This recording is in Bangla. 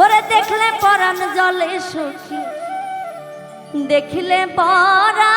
ওরে দেখলে পরাণ জলে সখী। দেখলে পরা